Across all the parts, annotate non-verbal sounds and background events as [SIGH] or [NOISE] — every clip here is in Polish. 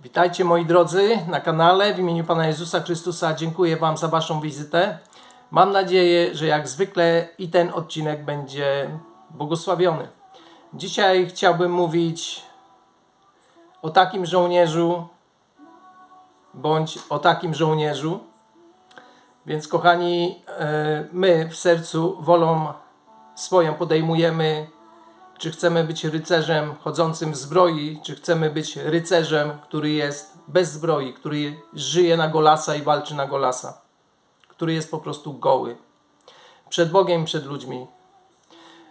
Witajcie moi drodzy na kanale. W imieniu Pana Jezusa Chrystusa dziękuję Wam za Waszą wizytę. Mam nadzieję, że jak zwykle i ten odcinek będzie błogosławiony. Dzisiaj chciałbym mówić o takim żołnierzu bądź o takim żołnierzu. Więc kochani, e, my w sercu wolą swoją podejmujemy czy chcemy być rycerzem chodzącym w zbroi, czy chcemy być rycerzem, który jest bez zbroi, który żyje na golasa i walczy na golasa, który jest po prostu goły. Przed Bogiem przed ludźmi.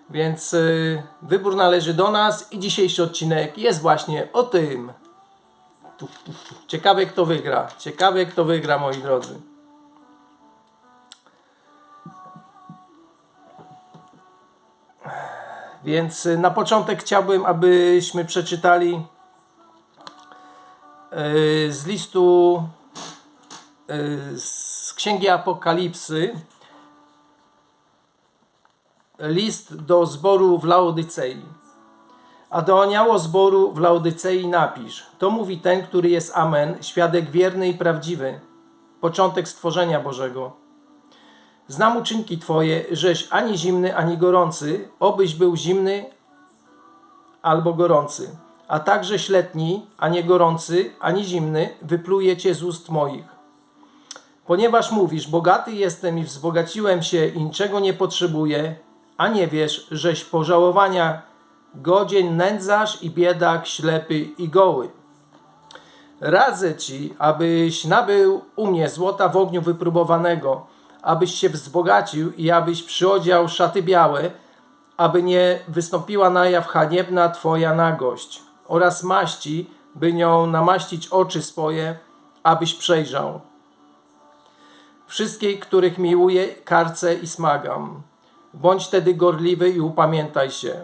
Więc y, wybór należy do nas i dzisiejszy odcinek jest właśnie o tym. Ciekawe kto wygra. Ciekawe kto wygra, moi drodzy. Więc y, na początek chciałbym, abyśmy przeczytali y, z listu y, z Księgi Apokalipsy list do zboru w Laodycei. A do anioła zboru w Laodycei napisz: To mówi ten, który jest Amen, świadek wierny i prawdziwy, początek stworzenia Bożego. Znam uczynki Twoje, żeś ani zimny, ani gorący, obyś był zimny albo gorący. A także śletni, a nie gorący, ani zimny, wypluje Cię z ust moich. Ponieważ mówisz, bogaty jestem i wzbogaciłem się i niczego nie potrzebuję, a nie wiesz, żeś pożałowania godzien nędzarz i biedak, ślepy i goły. Radzę Ci, abyś nabył u mnie złota w ogniu wypróbowanego, abyś się wzbogacił i abyś przyodział szaty białe, aby nie wystąpiła na jaw haniebna Twoja nagość, oraz maści, by nią namaścić oczy swoje, abyś przejrzał. Wszystkich, których miłuję, karcę i smagam. Bądź tedy gorliwy i upamiętaj się.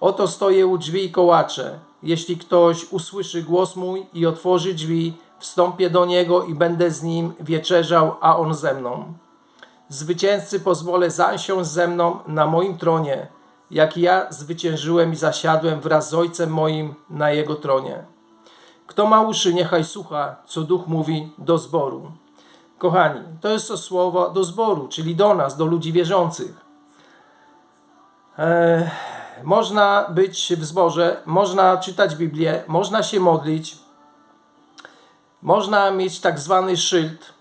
Oto stoję u drzwi i kołaczę. Jeśli ktoś usłyszy głos mój i otworzy drzwi, wstąpię do niego i będę z nim wieczerzał, a on ze mną. Zwycięzcy pozwolę zasiąść ze mną na moim tronie, jak ja zwyciężyłem i zasiadłem wraz z Ojcem moim na jego tronie. Kto ma uszy, niechaj słucha, co Duch mówi do zboru. Kochani, to jest to słowo do zboru, czyli do nas, do ludzi wierzących. Eee, można być w zborze, można czytać Biblię, można się modlić, można mieć tak zwany szyld.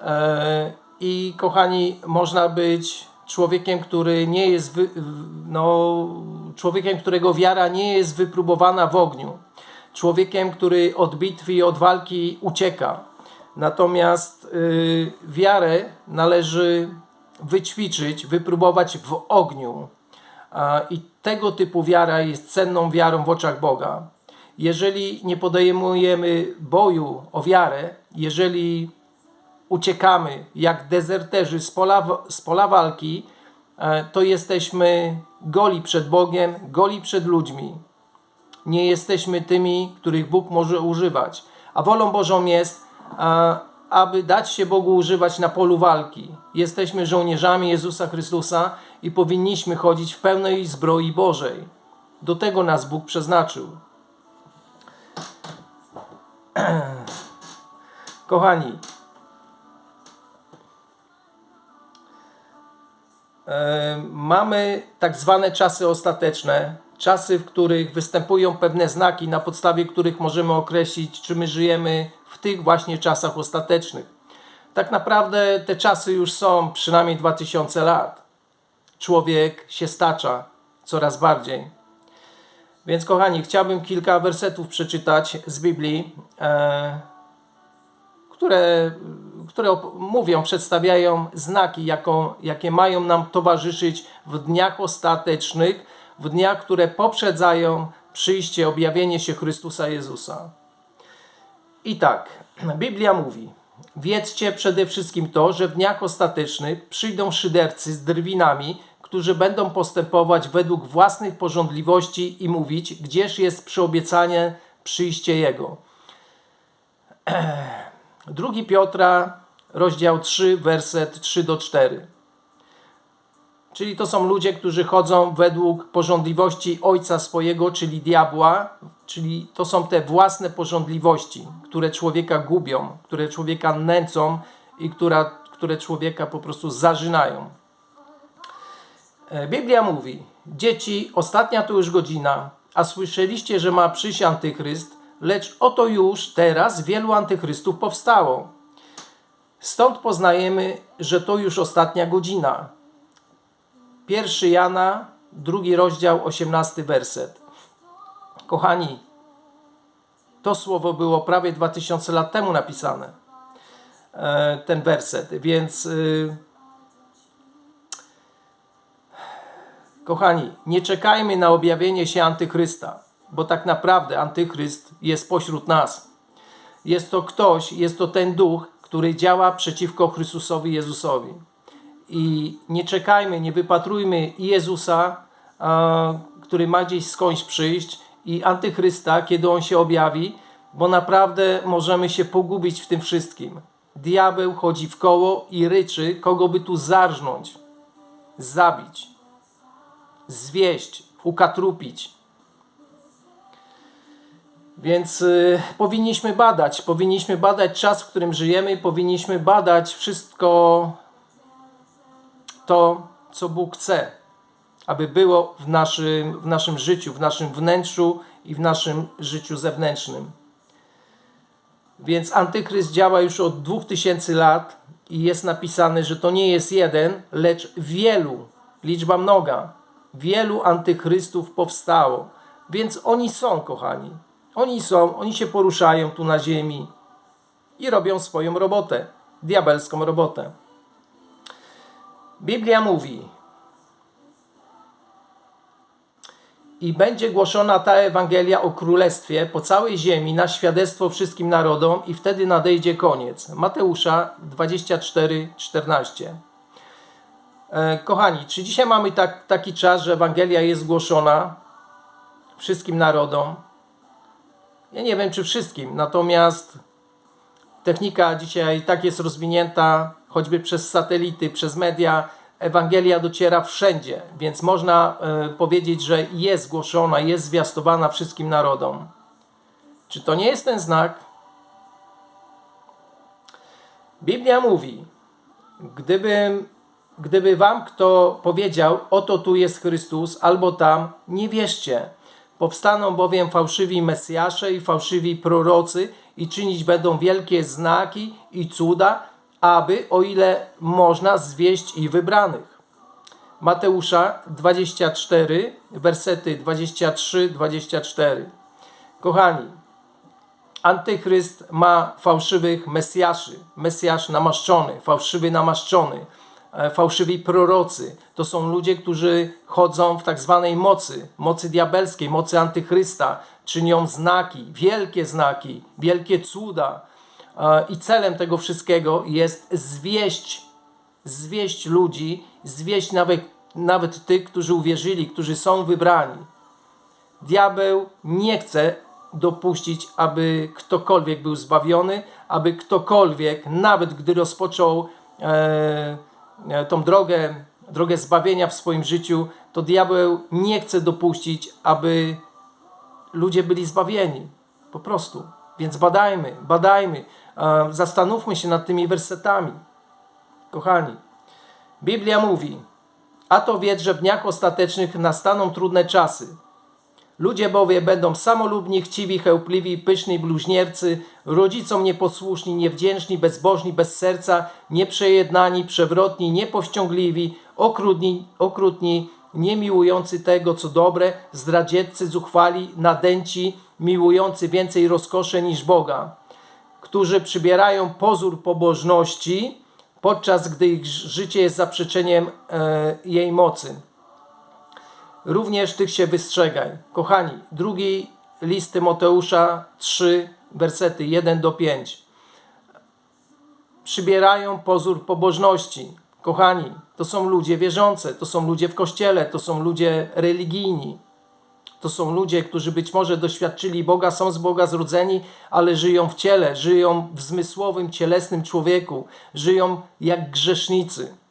Eee, I kochani, można być człowiekiem, który nie jest, wy, no, człowiekiem, którego wiara nie jest wypróbowana w ogniu. Człowiekiem, który od bitwy i od walki ucieka. Natomiast y, wiarę należy wyćwiczyć, wypróbować w ogniu. I tego typu wiara jest cenną wiarą w oczach Boga. Jeżeli nie podejmujemy boju o wiarę, jeżeli uciekamy jak dezerterzy z pola, z pola walki, e, to jesteśmy goli przed Bogiem, goli przed ludźmi. Nie jesteśmy tymi, których Bóg może używać. A wolą Bożą jest, aby dać się Bogu używać na polu walki. Jesteśmy żołnierzami Jezusa Chrystusa i powinniśmy chodzić w pełnej zbroi Bożej. Do tego nas Bóg przeznaczył. [CLEARS THROAT] Kochani, mamy tak zwane czasy ostateczne, czasy, w których występują pewne znaki, na podstawie których możemy określić, czy my żyjemy w tych właśnie czasach ostatecznych. Tak naprawdę te czasy już są przynajmniej 2000 lat. Człowiek się stacza coraz bardziej. Więc kochani, chciałbym kilka wersetów przeczytać z Biblii, e, które, które mówią, przedstawiają znaki, jaką, jakie mają nam towarzyszyć w dniach ostatecznych, w dniach, które poprzedzają przyjście, objawienie się Chrystusa Jezusa. I tak, Biblia mówi: Wiedzcie przede wszystkim to, że w dniach ostatecznych przyjdą szydercy z drwinami, którzy będą postępować według własnych porządliwości i mówić, gdzież jest przyobiecanie przyjście Jego. [CLEARS THROAT] Drugi Piotra, rozdział 3, werset 3 do 4. Czyli to są ludzie, którzy chodzą według porządliwości ojca swojego, czyli diabła, czyli to są te własne porządliwości, które człowieka gubią, które człowieka nęcą i która, które człowieka po prostu zażynają. E, Biblia mówi: Dzieci, ostatnia to już godzina, a słyszeliście, że ma przyjść antychryst, lecz oto już teraz wielu antychrystów powstało. Stąd poznajemy, że to już ostatnia godzina. 1 Jana, drugi rozdział, 18 werset. Kochani, to słowo było prawie 2000 lat temu napisane. E, ten werset, więc kochani, nie czekajmy na objawienie się antychrysta, bo tak naprawdę antychryst jest pośród nas. Jest to ktoś, jest to ten duch, który działa przeciwko Chrystusowi Jezusowi. I nie czekajmy, nie wypatrujmy Jezusa, który ma gdzieś skądś przyjść, i antychrysta, kiedy on się objawi, bo naprawdę możemy się pogubić w tym wszystkim. Diabeł chodzi w koło i ryczy, kogo by tu zarżnąć, zabić, zwieść, ukatrupić. Więc y, powinniśmy badać, powinniśmy badać czas, w którym żyjemy, powinniśmy badać wszystko to, co Bóg chce, aby było w naszym, w naszym życiu, w naszym wnętrzu i w naszym życiu zewnętrznym. Więc Antychryst działa już od 2000 lat i jest napisane, że to nie jest jeden, lecz wielu, liczba mnoga, wielu antychrystów powstało. Więc oni są, kochani. Oni są, oni się poruszają tu na ziemi i robią swoją robotę, diabelską robotę. Biblia mówi: I będzie głoszona ta Ewangelia o Królestwie po całej ziemi na świadectwo wszystkim narodom, i wtedy nadejdzie koniec. Mateusza 24, 14. E, kochani, czy dzisiaj mamy tak, taki czas, że Ewangelia jest głoszona wszystkim narodom? Ja nie wiem, czy wszystkim, natomiast technika dzisiaj tak jest rozwinięta, choćby przez satelity, przez media, Ewangelia dociera wszędzie, więc można y, powiedzieć, że jest głoszona, jest zwiastowana wszystkim narodom. Czy to nie jest ten znak? Biblia mówi, gdyby, gdyby wam kto powiedział, oto tu jest Chrystus, albo tam, nie wierzcie. Powstaną bowiem fałszywi Mesjasze i fałszywi prorocy i czynić będą wielkie znaki i cuda, aby, o ile można, zwieść i wybranych. Mateusza 24, wersety 23-24. Kochani, Antychryst ma fałszywych Mesjaszy, Mesjasz namaszczony, fałszywy namaszczony, fałszywi prorocy. To są ludzie, którzy chodzą w tak zwanej mocy, mocy diabelskiej, mocy Antychrysta, czynią znaki, wielkie znaki, wielkie cuda, i celem tego wszystkiego jest zwieść, zwieść ludzi, zwieść nawet, nawet tych, którzy uwierzyli, którzy są wybrani. Diabeł nie chce dopuścić, aby ktokolwiek był zbawiony, aby ktokolwiek, nawet gdy rozpoczął e, e tą drogę, drogę zbawienia w swoim życiu, to diabeł nie chce dopuścić, aby ludzie byli zbawieni. Po prostu. Więc badajmy, badajmy, zastanówmy się nad tymi wersetami. Kochani, Biblia mówi, a to wiedz, że w dniach ostatecznych nastaną trudne czasy. Ludzie bowiem będą samolubni, chciwi, chełpliwi, pyszni, bluźniercy, rodzicom nieposłuszni, niewdzięczni, bezbożni, bez serca, nieprzejednani, przewrotni, niepowściągliwi, okrutni, okrutni niemiłujący tego, co dobre, zdradzieccy, zuchwali, nadęci, miłujący więcej rozkosze niż Boga, którzy przybierają pozór pobożności, podczas gdy ich życie jest zaprzeczeniem e, jej mocy. Również tych się wystrzegaj. Kochani, drugi list Tymoteusza 3, wersety 1 do 5. Przybierają pozór pobożności. Kochani, to są ludzie wierzące, to są ludzie w kościele, to są ludzie religijni. To są ludzie, którzy być może doświadczyli Boga, są z Boga zrodzeni, ale żyją w ciele, żyją w zmysłowym, cielesnym człowieku, żyją jak grzesznicy.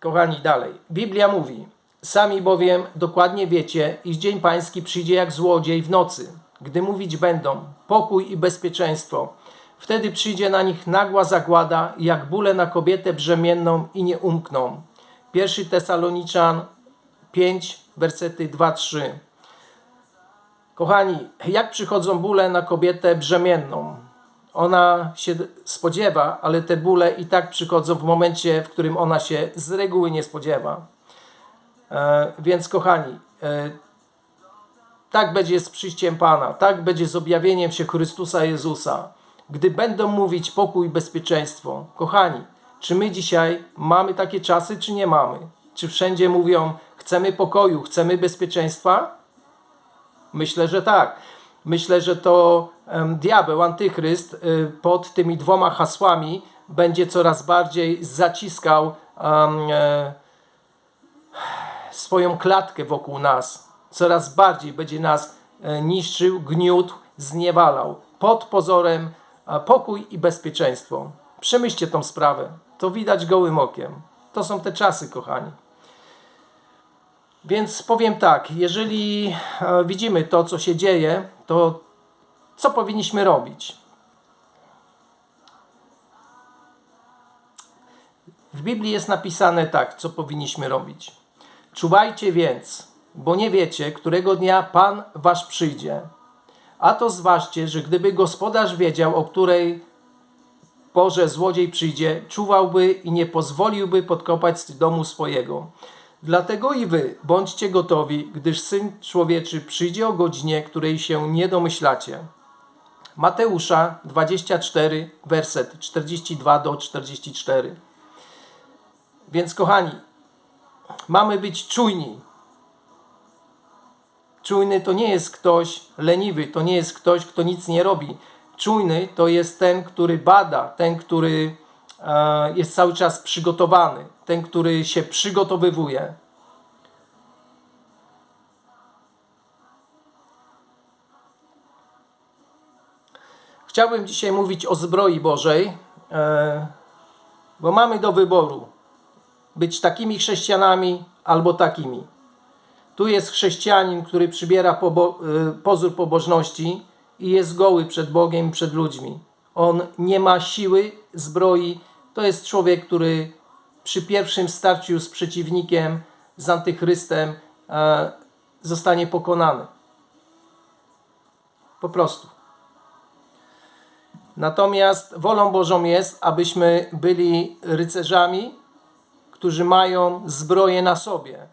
Kochani, dalej. Biblia mówi: Sami bowiem dokładnie wiecie, iż dzień pański przyjdzie jak złodziej w nocy, gdy mówić będą pokój i bezpieczeństwo. Wtedy przyjdzie na nich nagła zagłada, jak bóle na kobietę brzemienną i nie umkną. Pierwszy Tesaloniczan 5, wersety 2-3. Kochani, jak przychodzą bóle na kobietę brzemienną? Ona się spodziewa, ale te bóle i tak przychodzą w momencie, w którym ona się z reguły nie spodziewa. E, więc, kochani, e, tak będzie z przyjściem Pana, tak będzie z objawieniem się Chrystusa Jezusa. Gdy będą mówić pokój i bezpieczeństwo. Kochani, czy my dzisiaj mamy takie czasy, czy nie mamy? Czy wszędzie mówią, chcemy pokoju, chcemy bezpieczeństwa? Myślę, że tak. Myślę, że to diabeł, antychryst y, pod tymi dwoma hasłami będzie coraz bardziej zaciskał e, swoją klatkę wokół nas. Coraz bardziej będzie nas e, niszczył, gniótł, zniewalał. Pod pozorem pokój i bezpieczeństwo. Przemyślcie tą sprawę. To widać gołym okiem. To są te czasy, kochani. Więc powiem tak, jeżeli e, widzimy to, co się dzieje, to co powinniśmy robić? W Biblii jest napisane tak, co powinniśmy robić. Czuwajcie więc, bo nie wiecie, którego dnia Pan wasz przyjdzie. A to zważcie, że gdyby gospodarz wiedział, o której porze złodziej przyjdzie, czuwałby i nie pozwoliłby podkopać domu swojego. Dlatego i wy bądźcie gotowi, gdyż Syn Człowieczy przyjdzie o godzinie, której się nie domyślacie. Mateusza 24, werset 42 do 44. Więc kochani, mamy być czujni. Czujny to nie jest ktoś leniwy, to nie jest ktoś, kto nic nie robi. Czujny to jest ten, który bada, ten, który e, jest cały czas przygotowany, ten, który się przygotowywuje. Chciałbym dzisiaj mówić o zbroi Bożej, e, bo mamy do wyboru być takimi chrześcijanami albo takimi. Tu jest chrześcijanin, który przybiera pobo e, pozór pobożności i jest goły przed Bogiem przed ludźmi. On nie ma siły, zbroi. To jest człowiek, który przy pierwszym starciu z przeciwnikiem, z antychrystem, e, zostanie pokonany. Po prostu. Natomiast wolą Bożą jest, abyśmy byli rycerzami, którzy mają zbroję na sobie.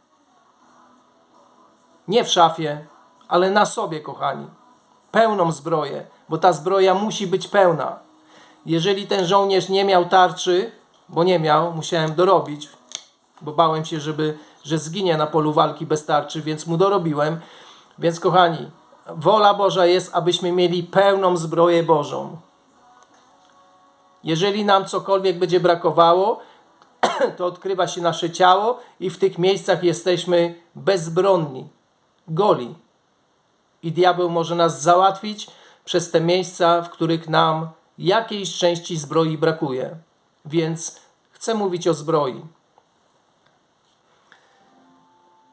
Nie w szafie, ale na sobie, kochani. Pełną zbroję, bo ta zbroja musi być pełna. Jeżeli ten żołnierz nie miał tarczy, bo nie miał, musiałem dorobić, bo bałem się, żeby, że zginie na polu walki bez tarczy, więc mu dorobiłem. Więc kochani, wola Boża jest, abyśmy mieli pełną zbroję Bożą. Jeżeli nam cokolwiek będzie brakowało, [CLEARS THROAT] to odkrywa się nasze ciało i w tych miejscach jesteśmy bezbronni, goli. I diabeł może nas załatwić przez te miejsca, w których nam jakiejś części zbroi brakuje. Więc chcę mówić o zbroi.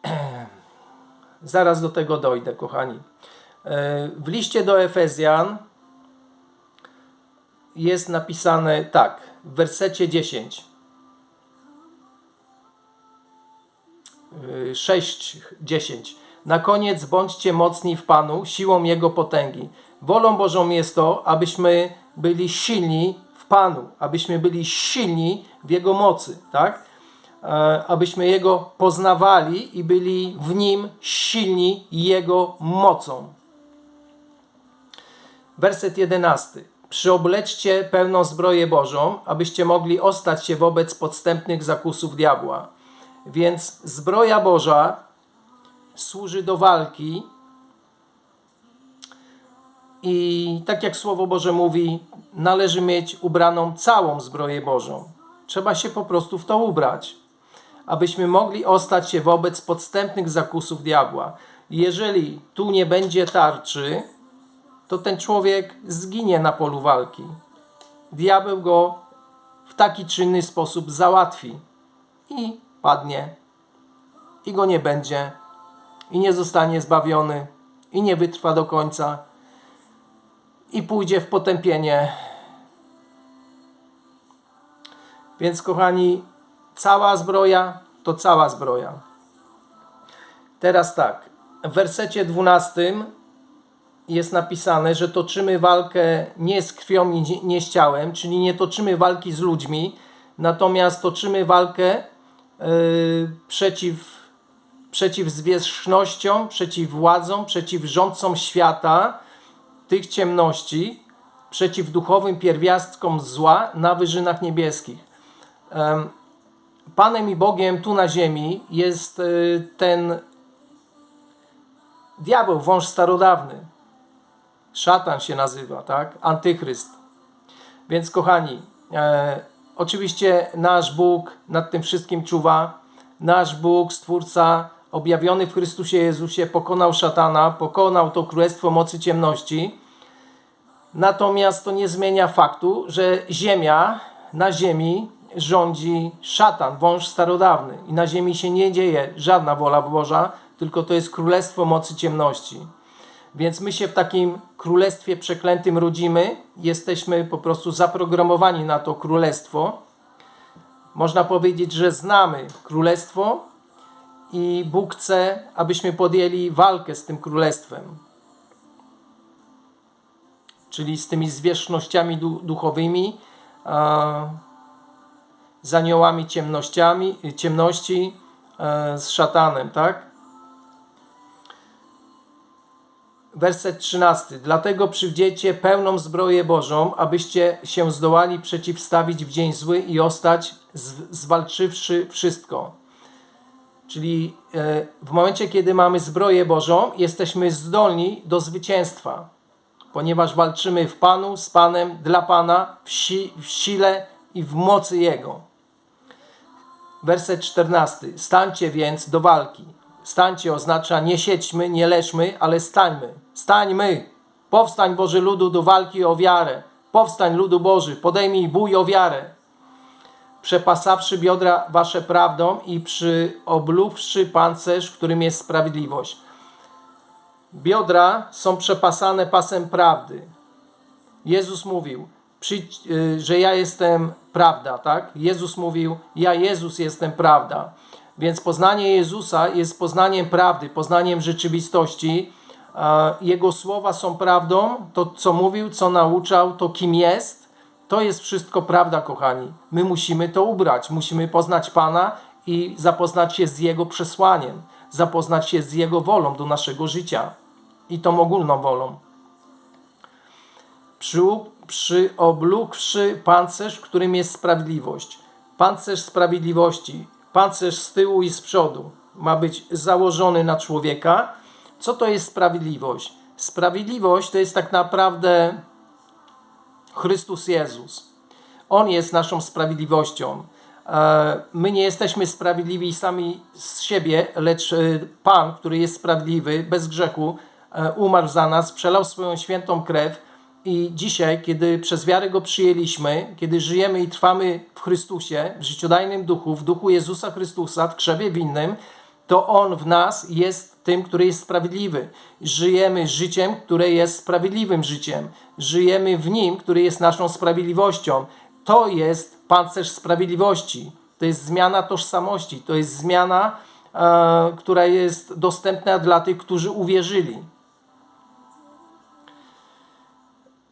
[CLEARS THROAT] Zaraz do tego dojdę, kochani. E, w liście do Efezjan jest napisane tak, w wersecie 10. 6, 10. Na koniec bądźcie mocni w Panu, siłą Jego potęgi. Wolą Bożą jest to, abyśmy byli silni Panu, abyśmy byli silni w Jego mocy, tak? E, abyśmy Jego poznawali i byli w Nim silni Jego mocą. Werset 11. Przyobleczcie pełną zbroję Bożą, abyście mogli ostać się wobec podstępnych zakusów diabła. Więc zbroja Boża służy do walki. I tak jak Słowo Boże mówi, należy mieć ubraną całą zbroję Bożą. Trzeba się po prostu w to ubrać, abyśmy mogli ostać się wobec podstępnych zakusów diabła. Jeżeli tu nie będzie tarczy, to ten człowiek zginie na polu walki. Diabeł go w taki czy inny sposób załatwi i padnie i go nie będzie i nie zostanie zbawiony i nie wytrwa do końca i pójdzie w potępienie. Więc kochani, cała zbroja to cała zbroja. Teraz tak, w wersecie 12 jest napisane, że toczymy walkę nie z krwią i nie z ciałem, czyli nie toczymy walki z ludźmi, natomiast toczymy walkę yy, przeciw, przeciw zwierzchnościom, przeciw władzom, przeciw rządcom świata, tych ciemności, przeciw duchowym pierwiastkom zła na wyżynach niebieskich. Panem i Bogiem tu na ziemi jest yy, ten diabeł, wąż starodawny. Szatan się nazywa, tak? Antychryst. Więc kochani, e, oczywiście nasz Bóg nad tym wszystkim czuwa. Nasz Bóg, Stwórca, objawiony w Chrystusie Jezusie, pokonał szatana, pokonał to królestwo mocy ciemności. Natomiast to nie zmienia faktu, że ziemia, na ziemi rządzi szatan, wąż starodawny. I na ziemi się nie dzieje żadna wola Boża, tylko to jest królestwo mocy ciemności. Więc my się w takim królestwie przeklętym rodzimy, jesteśmy po prostu zaprogramowani na to królestwo. Można powiedzieć, że znamy królestwo i Bóg chce, abyśmy podjęli walkę z tym królestwem. Czyli z tymi zwierzchnościami duchowymi, z aniołami ciemnościami, ciemności, e, z szatanem, tak? werset 13. Dlatego przywdziecie pełną zbroję Bożą, abyście się zdołali przeciwstawić w dzień zły i ostać, zwalczywszy wszystko. Czyli e, w momencie, kiedy mamy zbroję Bożą, jesteśmy zdolni do zwycięstwa, ponieważ walczymy w Panu, z Panem, dla Pana, w, si w sile i w mocy Jego. Werset 14. Stańcie więc do walki. Stańcie oznacza nie siedźmy, nie leżmy, ale stańmy. Stańmy. Powstań Boży ludu do walki o wiarę. Powstań ludu Boży, podejmij bój o wiarę. Przepasawszy biodra wasze prawdą i przyoblubszy pancerz, którym jest sprawiedliwość. Biodra są przepasane pasem prawdy. Jezus mówił, y, że ja jestem prawda, tak? Jezus mówił, ja Jezus jestem prawda. Więc poznanie Jezusa jest poznaniem prawdy, poznaniem rzeczywistości. Jego słowa są prawdą, to co mówił, co nauczał, to kim jest, to jest wszystko prawda, kochani. My musimy to ubrać, musimy poznać Pana i zapoznać się z Jego przesłaniem, zapoznać się z Jego wolą do naszego życia i tą ogólną wolą. Przy, przyoblókłszy pancerz, którym jest sprawiedliwość. Pancerz sprawiedliwości pancerz z tyłu i z przodu ma być założony na człowieka. Co to jest sprawiedliwość? Sprawiedliwość to jest tak naprawdę Chrystus Jezus. On jest naszą sprawiedliwością. E, my nie jesteśmy sprawiedliwi sami z siebie, lecz e, Pan, który jest sprawiedliwy, bez grzechu, umarł za nas, przelał swoją świętą krew i dzisiaj, kiedy przez wiarę Go przyjęliśmy, kiedy żyjemy i trwamy w Chrystusie, w życiodajnym duchu, w duchu Jezusa Chrystusa, w krzewie winnym, to On w nas jest tym, który jest sprawiedliwy. Żyjemy życiem, które jest sprawiedliwym życiem. Żyjemy w Nim, który jest naszą sprawiedliwością. To jest pancerz sprawiedliwości. To jest zmiana tożsamości. To jest zmiana, e, która jest dostępna dla tych, którzy uwierzyli.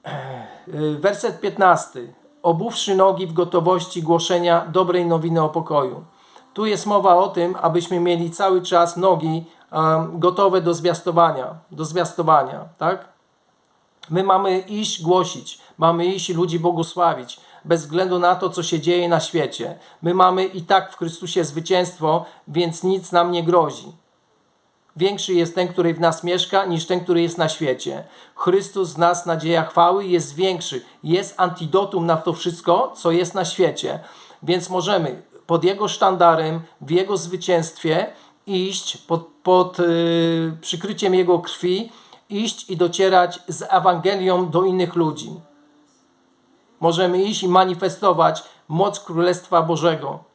[CLEARS THROAT] werset 15. Obuwszy nogi w gotowości głoszenia dobrej nowiny o pokoju. Tu jest mowa o tym, abyśmy mieli cały czas nogi gotowe do zwiastowania, do zwiastowania, tak? My mamy iść głosić, mamy iść ludzi błogosławić, bez względu na to, co się dzieje na świecie. My mamy i tak w Chrystusie zwycięstwo, więc nic nam nie grozi. Większy jest ten, który w nas mieszka, niż ten, który jest na świecie. Chrystus z nas, nadzieja chwały, jest większy. Jest antidotum na to wszystko, co jest na świecie. Więc możemy pod Jego sztandarem, w Jego zwycięstwie iść, pod, pod yy, przykryciem Jego krwi, iść i docierać z Ewangelią do innych ludzi. Możemy iść i manifestować moc Królestwa Bożego.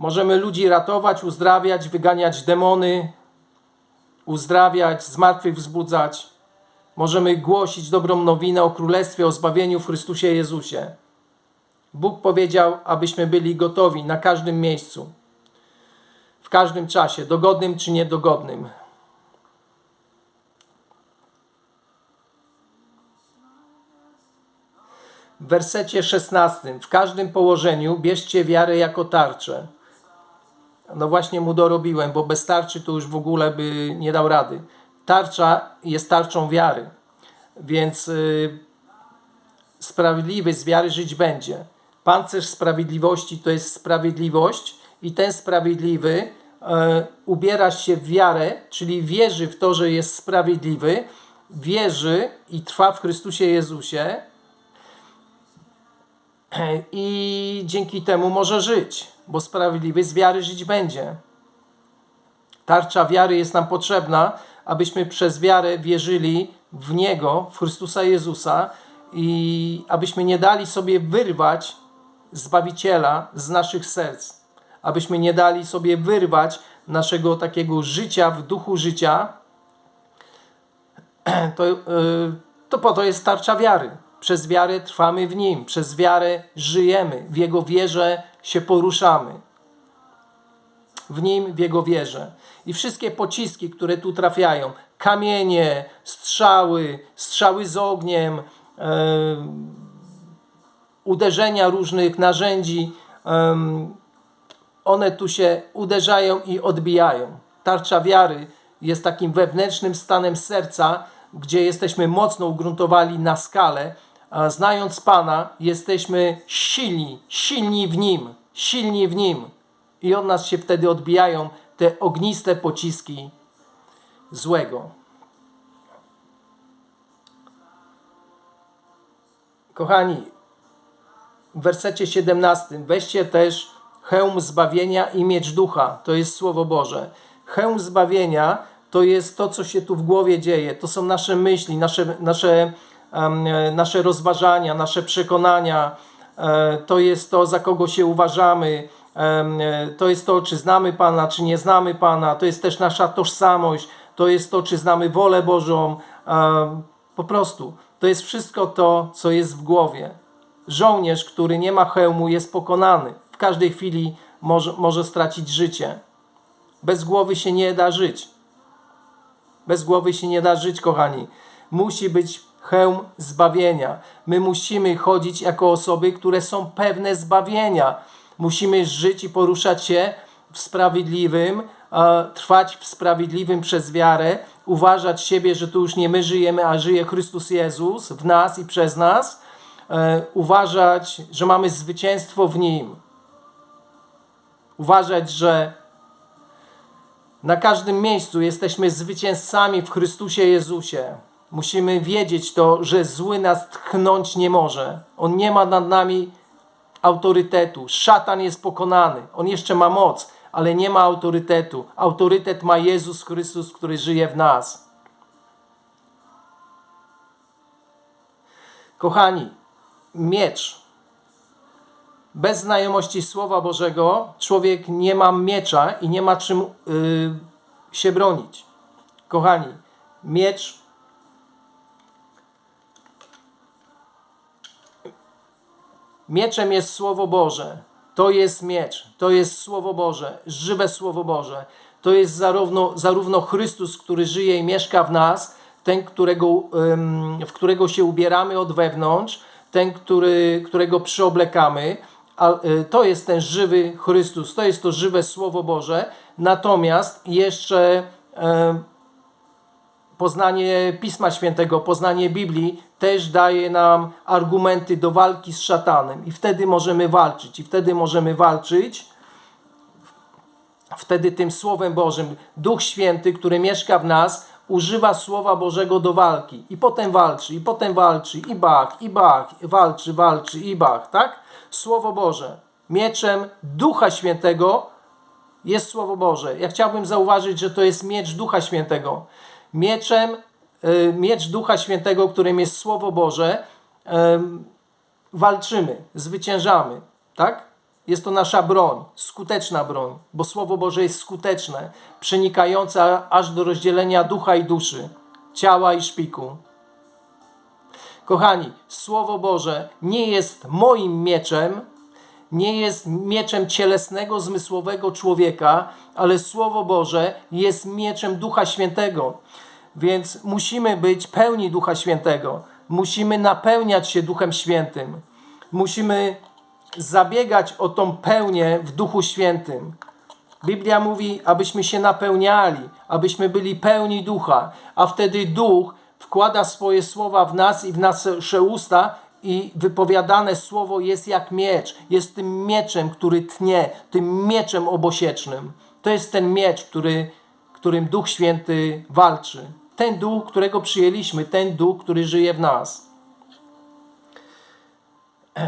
Możemy ludzi ratować, uzdrawiać, wyganiać demony, uzdrawiać, zmartwychwzbudzać. Możemy głosić dobrą nowinę o Królestwie, o zbawieniu w Chrystusie Jezusie. Bóg powiedział, abyśmy byli gotowi na każdym miejscu, w każdym czasie, dogodnym czy niedogodnym. W wersecie 16. W każdym położeniu bierzcie wiarę jako tarczę. No właśnie mu dorobiłem, bo bez tarczy to już w ogóle by nie dał rady. Tarcza jest tarczą wiary, więc y, sprawiedliwy z wiary żyć będzie. Pancerz sprawiedliwości to jest sprawiedliwość i ten sprawiedliwy y, ubiera się w wiarę, czyli wierzy w to, że jest sprawiedliwy, wierzy i trwa w Chrystusie Jezusie i dzięki temu może żyć, bo sprawiedliwy z wiary żyć będzie. Tarcza wiary jest nam potrzebna, abyśmy przez wiarę wierzyli w Niego, w Chrystusa Jezusa i abyśmy nie dali sobie wyrwać Zbawiciela z naszych serc, abyśmy nie dali sobie wyrwać naszego takiego życia w duchu życia, [CLEARS THROAT] to, yy, to po to jest tarcza wiary. Przez wiarę trwamy w Nim, przez wiarę żyjemy, w Jego wierze się poruszamy. W Nim, w Jego wierze. I wszystkie pociski, które tu trafiają, kamienie, strzały, strzały z ogniem, uderzenia różnych narzędzi, one tu się uderzają i odbijają. Tarcza wiary jest takim wewnętrznym stanem serca, gdzie jesteśmy mocno ugruntowani na skalę, a znając Pana, jesteśmy silni, silni w Nim, silni w Nim. I od nas się wtedy odbijają te ogniste pociski złego. Kochani, w wersecie 17 weźcie też hełm zbawienia i miecz ducha. To jest Słowo Boże. Hełm zbawienia to jest to, co się tu w głowie dzieje. To są nasze myśli, nasze, nasze, nasze rozważania, nasze przekonania. E, to jest to, za kogo się uważamy. E, to jest to, czy znamy Pana, czy nie znamy Pana. To jest też nasza tożsamość. To jest to, czy znamy wolę Bożą. E, po prostu. To jest wszystko to, co jest w głowie. Żołnierz, który nie ma hełmu, jest pokonany. W każdej chwili może, może stracić życie. Bez głowy się nie da żyć. Bez głowy się nie da żyć, kochani. Musi być hełm zbawienia. My musimy chodzić jako osoby, które są pewne zbawienia. Musimy żyć i poruszać się w sprawiedliwym, trwać w sprawiedliwym przez wiarę, uważać siebie, że to już nie my żyjemy, a żyje Chrystus Jezus w nas i przez nas. E, uważać, że mamy zwycięstwo w Nim. Uważać, że na każdym miejscu jesteśmy zwycięzcami w Chrystusie Jezusie. Musimy wiedzieć to, że zły nas tchnąć nie może. On nie ma nad nami autorytetu. Szatan jest pokonany. On jeszcze ma moc, ale nie ma autorytetu. Autorytet ma Jezus Chrystus, który żyje w nas. Kochani, miecz. Bez znajomości Słowa Bożego człowiek nie ma miecza i nie ma czym yy, się bronić. Kochani, miecz Mieczem jest Słowo Boże. To jest miecz, to jest Słowo Boże, żywe Słowo Boże. To jest zarówno, zarówno Chrystus, który żyje i mieszka w nas, ten, którego, w którego się ubieramy od wewnątrz, ten, który, którego przyoblekamy. Y, to jest ten żywy Chrystus, to jest to żywe Słowo Boże. Natomiast jeszcze poznanie Pisma Świętego, poznanie Biblii też daje nam argumenty do walki z szatanem i wtedy możemy walczyć i wtedy możemy walczyć wtedy tym Słowem Bożym Duch Święty, który mieszka w nas, używa Słowa Bożego do walki i potem walczy, i potem walczy, i bach, i bach, walczy, walczy, i bach, tak? Słowo Boże. Mieczem Ducha Świętego jest Słowo Boże. Ja chciałbym zauważyć, że to jest miecz Ducha Świętego mieczem, y, miecz Ducha Świętego, którym jest Słowo Boże, walczymy, zwyciężamy, tak? Jest to nasza broń, skuteczna broń, bo Słowo Boże jest skuteczne, przenikające aż do rozdzielenia ducha i duszy, ciała i szpiku. Kochani, Słowo Boże nie jest moim mieczem, nie jest mieczem cielesnego, zmysłowego człowieka, ale Słowo Boże jest mieczem Ducha Świętego. Więc musimy być pełni Ducha Świętego. Musimy napełniać się Duchem Świętym. Musimy zabiegać o tą pełnię w Duchu Świętym. Biblia mówi, abyśmy się napełniali, abyśmy byli pełni ducha, a wtedy duch wkłada swoje słowa w nas i w nasze usta i wypowiadane słowo jest jak miecz. Jest tym mieczem, który tnie, tym mieczem obosiecznym. To jest ten miecz, który, którym Duch Święty walczy. Ten duch, którego przyjęliśmy, ten duch, który żyje w nas. [CLEARS THROAT]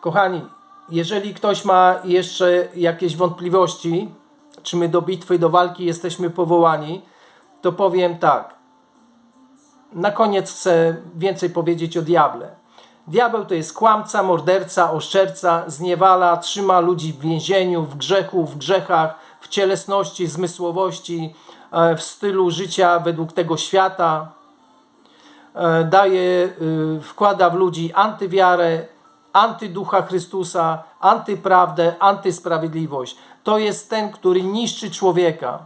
Kochani, jeżeli ktoś ma jeszcze jakieś wątpliwości, czy my do bitwy, do walki jesteśmy powołani, to powiem tak. Na koniec chcę więcej powiedzieć o diable. Diabeł to jest kłamca, morderca, oszczerca, zniewala, trzyma ludzi w więzieniu, w grzechu, w grzechach, w cielesności, zmysłowości, e, w stylu życia według tego świata. E, Daje, y, wkłada w ludzi antywiarę, antyducha Chrystusa, antyprawdę, antysprawiedliwość. To jest ten, który niszczy człowieka.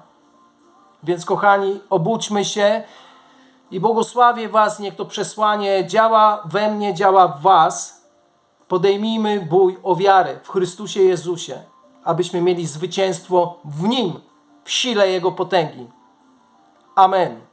Więc kochani, obudźmy się i błogosławię Was, niech to przesłanie działa we mnie, działa w Was. Podejmijmy bój o wiarę w Chrystusie Jezusie, abyśmy mieli zwycięstwo w Nim, w sile Jego potęgi. Amen.